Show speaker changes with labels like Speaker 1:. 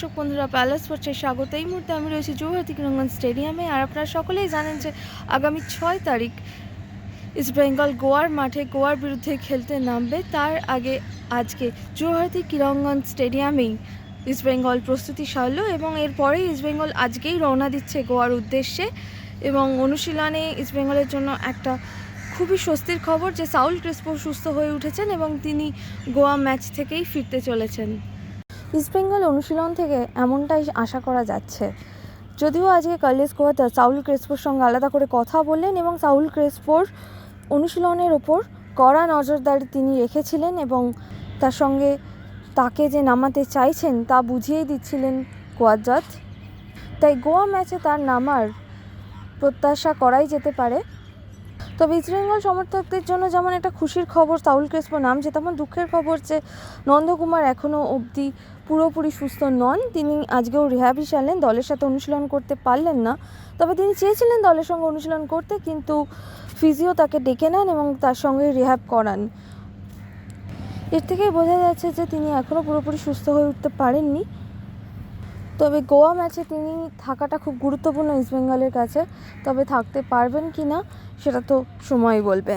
Speaker 1: দর্শক বন্ধুরা প্যালেস স্পোর্টসের স্বাগত। এই মুহূর্তে আমি রয়েছি যুবভারতী ক্রীড়াঙ্গন স্টেডিয়ামে আর আপনারা সকলেই জানেন যে আগামী ছয় তারিখ ইস্ট বেঙ্গল গোয়ার মাঠে গোয়ার বিরুদ্ধে খেলতে নামবে। তার আগে আজকে যুবভারতী ক্রীড়াঙ্গন স্টেডিয়ামেই ইস্ট বেঙ্গল প্রস্তুতি সারলো এবং এরপরেই ইস্ট বেঙ্গল আজকেই রওনা দিচ্ছে গোয়ার উদ্দেশ্যে এবং অনুশীলনে ইস্ট বেঙ্গলের জন্য একটা খুবই স্বস্তির খবর যে সাউল ক্রিস্পো সুস্থ হয়ে উঠেছেন এবং তিনি গোয়া ম্যাচ থেকেই ফিরতে চলেছেন। ইস্টবেঙ্গল অনুশীলন থেকে এমনটাই আশা করা যাচ্ছে। যদিও আজকে কার্লেস কোয়াতা সাউল ক্রেসপোর সঙ্গে আলাদা করে কথা বললেন এবং সাউল ক্রেসপোর অনুশীলনের ওপর কড়া নজরদারি তিনি রেখেছিলেন এবং তার সঙ্গে তাকে যে নামাতে চাইছেন তা বুঝিয়েই দিচ্ছিলেন কোয়াজাত তাই গোয়া ম্যাচে তার নামার প্রত্যাশা করাই যেতে পারে। তবে ইস্টবেঙ্গল সমর্থকদের জন্য যেমন একটা খুশির খবর সাউল ক্রেসপো নামছে, তেমন দুঃখের খবর যে নন্দকুমার এখনও অবধি পুরোপুরি সুস্থ নন। তিনি আজকেও রিহ্যাবই সারলেন দলের সাথে অনুশীলন করতে পারলেন না। তবে তিনি চেয়েছিলেন দলের সঙ্গে অনুশীলন করতে, কিন্তু ফিজিও তাকে ডেকে নেন এবং তার সঙ্গে রিহ্যাব করান। এর থেকেই বোঝা যাচ্ছে যে তিনি এখনও পুরোপুরি সুস্থ হয়ে উঠতে পারেননি। তবে গোয়া ম্যাচে তিনি থাকাটা খুব গুরুত্বপূর্ণ ইস্টবেঙ্গলের কাছে। তবে থাকতে পারবেন কি না, সেটা তো সময় বলবে।